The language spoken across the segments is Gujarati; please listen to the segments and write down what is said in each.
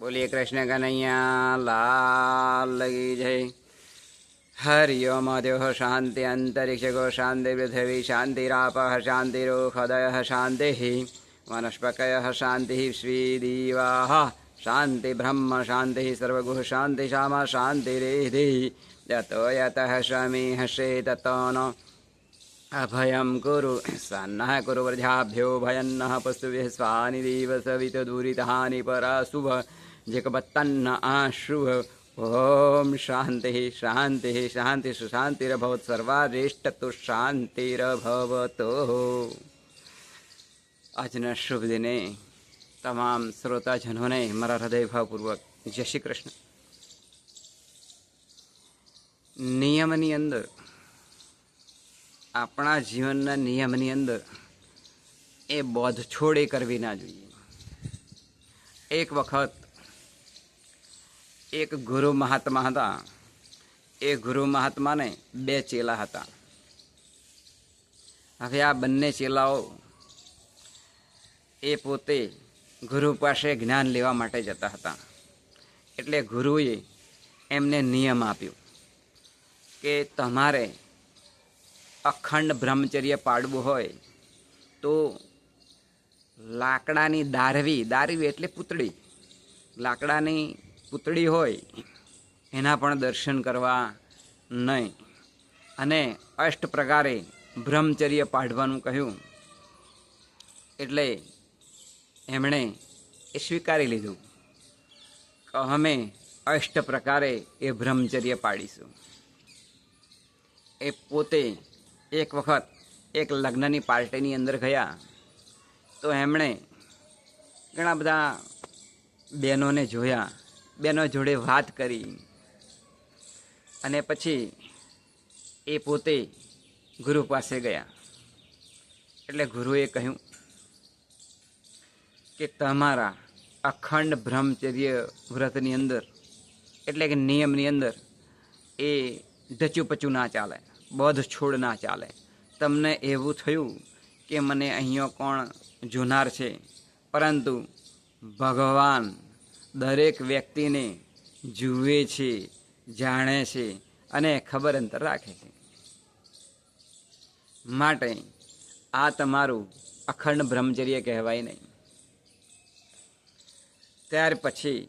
બોલીએ કૃષ્ણ કનૈયા લાલ કી જય હરિ ઓમ દેવ શાંતિ અંતરિક્ષ ગો શાંતિ પૃથ્વી શાંતિરાપ શાંતિરોખદય શાંતિ વનસ્પકય શાંતિ શ્રીદીવા શાંતિ બ્રહ્મ શાંતિ સર્વગુહ શાંતિ શ્યામા શાંતિરેધિ યતો યત શમી હશે તતો ન અભયં કુરુ સન્નઃ કુરુ વ્રજાભ્યો ભયન્નઃ પશુભ્યः સ્વાનિ દિવસવિતદુરિતહાનિ પરાશુભ જગબત્તन्न આશુભ ઓમ શાંતિ શાંતિ શાંતિ શાંતિરભવત સર્વારેષ્ટતુ શાંતિરભવતો આજના શુભ દિને તમામ શ્રોતાજનોને મારા હૃદયભાવપૂર્વક જય શ્રી કૃષ્ણ નિયમની અંદર આપણા જીવનના નિયમની અંદર એ બોધ છોડે કરવી ના જોઈએ. એક વખત એક ગુરુ મહાત્મા હતા. એ ગુરુ મહાત્માને બે ચેલા હતા. હવે આ બંને ચેલાઓ એ પોતે ગુરુ પાસે જ્ઞાન લેવા માટે જતા હતા. એટલે ગુરુએ એમને નિયમ આપ્યો કે તમારે અખંડ બ્રહ્મચર્ય પાડવું હોય તો લાકડાની દારવી દારવી એટલે પૂતળી. લાકડાની પૂતળી હોય, એના પણ દર્શન કરવા નહીં. અને અષ્ટ પ્રકારે બ્રહ્મચર્ય પાડવાનું કહ્યું. એટલે એમણે એ સ્વીકારી લીધું. કે અમે અષ્ટ પ્રકારે એ બ્રહ્મચર્ય પાડીશું. એ પોતે એક વખત એક લગ્નની પાર્ટીની અંદર ગયા. તો એમણે ઘણા બધા બહેનોને જોયા. બહેનો જોડે વાત કરી. અને પછી એ પોતે ગુરુ પાસે ગયા. એટલે ગુરુએ કહ્યું કે તમારા અખંડ બ્રહ્મચર્ય વ્રતની અંદર, એટલે કે નિયમની અંદર, એ ઢચુપચું ના ચાલે, બધ છોડ ના ચાલે. તમને એવું થયું કે મને અહીંયા કોણ જોનાર છે? પરંતુ ભગવાન દરેક વ્યક્તિને જુએ છે, જાણે છે અને ખબર અંતર રાખે છે. માટે આ તમારું અખંડ બ્રહ્મચર્ય કહેવાય નહીં. ત્યાર પછી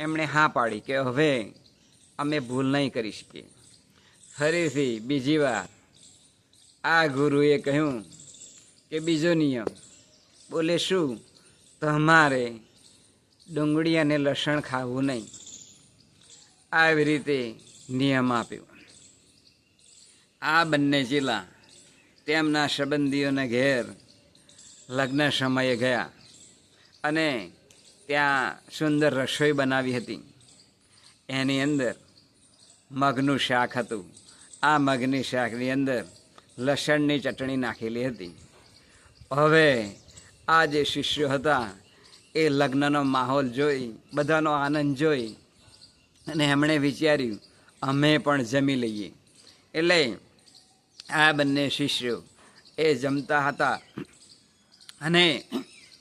એમણે હા પાડી કે હવે અમે ભૂલ નહીં કરી શકીએ. ફરીથી બીજી વાર આ ગુરુએ કહ્યું કે બીજો નિયમ, બોલે શું? તમારે ડુંગળી અને લસણ ખાવું નહીં. આવી રીતે નિયમ આપ્યો. આ બંને જિલ્લા તેમના સંબંધીઓના ઘેર લગ્ન સમયે ગયા અને ત્યાં સુંદર રસોઈ બનાવી હતી. એની અંદર મગનું શાક હતું. આ મગની શાકની અંદર લસણની ચટણી નાખેલી હતી. હવે આ જે શિષ્યો હતા એ લગ્નનો માહોલ જોઈ, બધાનો આનંદ જોઈ અને એમણે વિચાર્યું, અમે પણ જમી લઈએ. એટલે આ બંને શિષ્યો એ જમતા હતા અને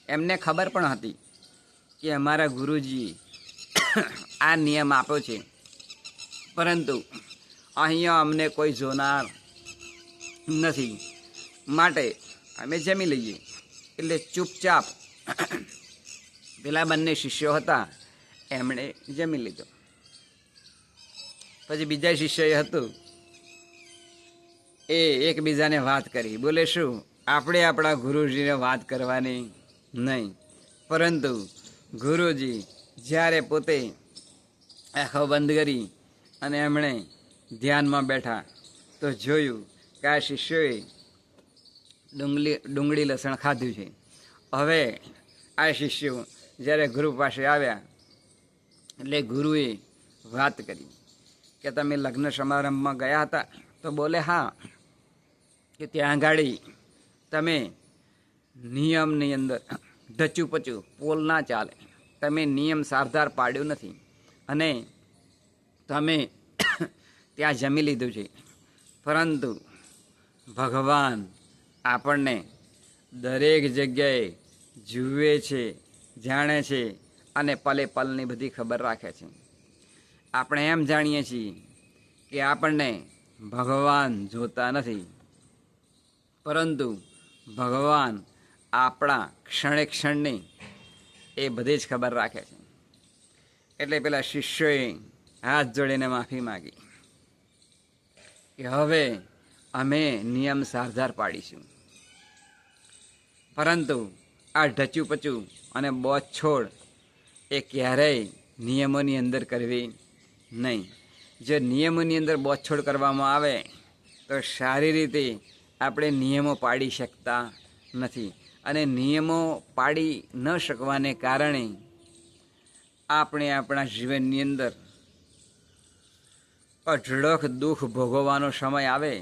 એમને ખબર પણ હતી કે અમારા ગુરુજી આ નિયમ આપ્યો છે. પરંતુ અહીંયા અમને કોઈ જોનાર નથી. માટે અમે જમી લઈએ. એટલે ચૂપચાપ પેલા બંને શિષ્યો હતા, એમણે જમી લીધો. પછી બીજા શિષ્યએ હતું, એ એકબીજાને વાત કરી. બોલે શું? આપણે આપણા ગુરુજીને વાત કરવાની નહીં. પરંતુ ગુરુજી જ્યારે પોતે આંખો બંધ કરી અને એમણે ધ્યાનમાં બેઠા, તો જોયું કે આ શિષ્યોએ ડુંગળી ડુંગળી લસણ ખાધું છે. હવે આ શિષ્યો જ્યારે ગુરુ પાસે આવ્યા, એટલે ગુરુએ વાત કરી કે તમે લગ્ન સમારંભમાં ગયા હતા, તો બોલે, હા, કે ત્યાં ગાડી તમે નિયમની અંદર ઢચું પચું પોલ ના ચાલે. તમે નિયમ સારધાર પાડ્યો નથી અને તમે ત્યાં જમી લીધું છે. પરંતુ ભગવાન આપણને દરેક જગ્યાએ જુએ છે જાણે છે અને પલે પલની બધી ખબર રાખે છે. આપણે એમ જાણીએ છીએ કે આપણને ભગવાન જોતા નથી. પરંતુ ભગવાન આપણા ક્ષણે ક્ષણની એ બધી જ ખબર રાખે છે. એટલે પેલા શિષ્યોએ હાથ જોડીને માફી માગી કે હવે અમે નિયમ સારધાર પાડીશું. પરંતુ આ ઢચું પચું અને છોડ એ ક્યારેય નિયમોની અંદર કરવી નહીં. જો નિયમોની અંદર બોછોડ કરવામાં આવે, તો સારી રીતે આપણે નિયમો પાડી શકતા નથી. અને નિયમો પાડી ન શકવાને કારણે આપણે આપણા જીવનની અંદર અઢળક દુઃખ ભોગવવાનો સમય આવે,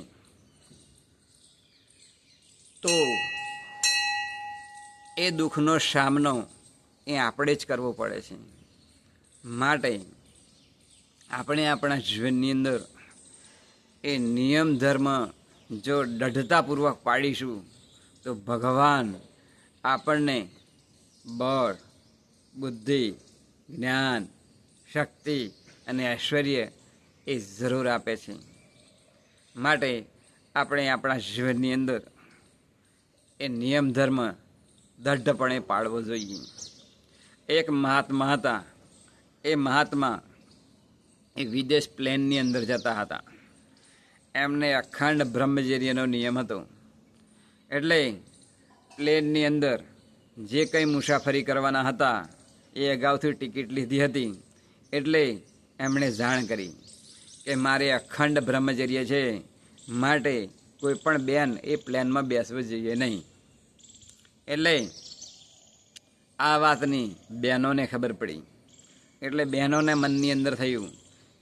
તો એ દુઃખનો સામનો એ આપણે જ કરવો પડે છે. માટે આપણે આપણા જીવનની અંદર એ નિયમ ધર્મ જો દઢતાપૂર્વક પાડીશું તો ભગવાન આપણને બળ, બુદ્ધિ, જ્ઞાન, શક્તિ અને ઐશ્વર્ય એ જરૂર આપે છે. માટે આપણે આપણા જીવનની અંદર એ નિયમ ધર્મ દઢપણે પાળવો જોઈએ. એક મહાત્મા હતા. એ મહાત્મા એ વિદેશ પ્લેનની અંદર જતા હતા. એમને અખંડ બ્રહ્મચર્યનો નિયમ હતો. એટલે પ્લેનની અંદર જે કંઈ મુસાફરી કરવાના હતા, એ અગાઉથી ટિકિટ લીધી હતી. એટલે એમણે જાણ કરી કે મારે અખંડ બ્રહ્મચર્ય છે. માટે કોઈ પણ બેન એ પ્લેનમાં બેસવું જોઈએ નહીં. એટલે આ વાતની બહેનોને ખબર પડી. એટલે બહેનોને મનની અંદર થયું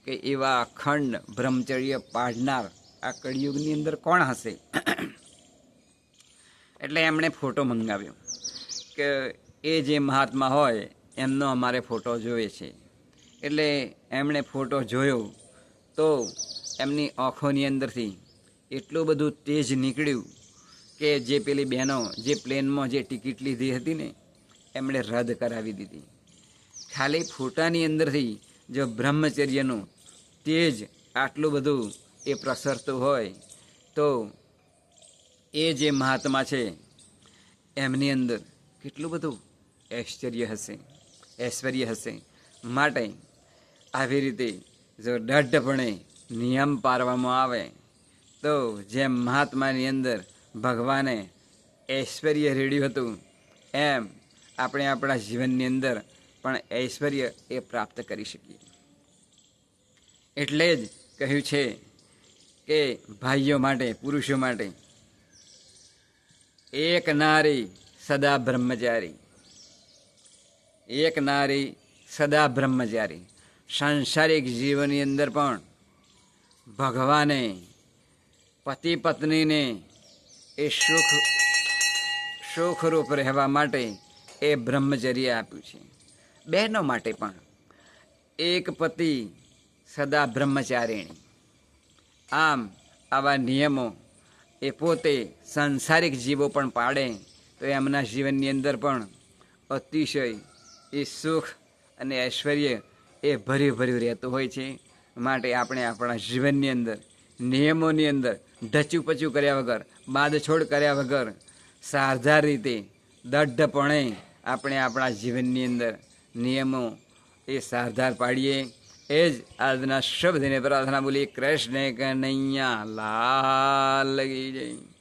કે એવા અખંડ બ્રહ્મચર્ય પાડનાર આ કળિયુગની અંદર કોણ હશે? એટલે એમણે ફોટો મંગાવ્યો કે એ જે મહાત્મા હોય એમનો અમારે ફોટો જોઈએ છે. એટલે એમણે ફોટો જોયો તો એમની આંખોની અંદરથી એટલું બધું તેજ નીકળ્યું કે જે પેલી બહેનો જે પ્લેનમાં જે ટિકિટ લીધી હતી ને, એમણે રદ કરાવી દીધી. ખાલી ફોટાની અંદરથી જો બ્રહ્મચર્યનું તેજ આટલું બધું એ પ્રસરતું હોય, તો એ જે મહાત્મા છે, એમની અંદર કેટલું બધું ઐશ્વર્ય હશે ઐશ્વર્ય હશે. માટે આવી રીતે જો દઢપણે નિયમ પાળવામાં આવે, તો જેમ મહાત્માની અંદર ભગવાને ઐશ્વર્ય રેડ્યું હતું. એમ આપણે આપણા જીવનની અંદર પણ ઐશ્વર્ય એ પ્રાપ્ત કરી શકીએ. એટલે જ કહ્યું છે કે ભાઈઓ માટે, પુરુષો માટે એક નારી સદા બ્રહ્મચારી. એક નારી સદા બ્રહ્મચારી. સાંસારિક જીવનની અંદર પણ ભગવાને, પતિ પત્નીને એ સુખ સુખરૂપ રહેવા માટે એ બ્રહ્મચર્ય આપ્યું છે. બહેનો માટે પણ. એક પતિ સદા બ્રહ્મચારિણી. આમ આવા નિયમો એ પોતે સાંસારિક જીવો પણ પાડે તો એમના જીવનની અંદર પણ અતિશય એ સુખ અને ઐશ્વર્ય એ ભર્યું ભર્યું રહેતું હોય છે. માટે આપણે આપણા જીવનની અંદર નિયમોની અંદર ઢચું પચું કર્યા વગર બાંધછોડ કર્યા વગર સારધાર રીતે, દઢપણે આપણે આપણા જીવનની અંદર નિયમો એ સારધાર પાડીએ. એ જ આજના શબ્દને પ્રાર્થના બોલી કૃષ્ણ કનૈયા લાલ લગી જાય.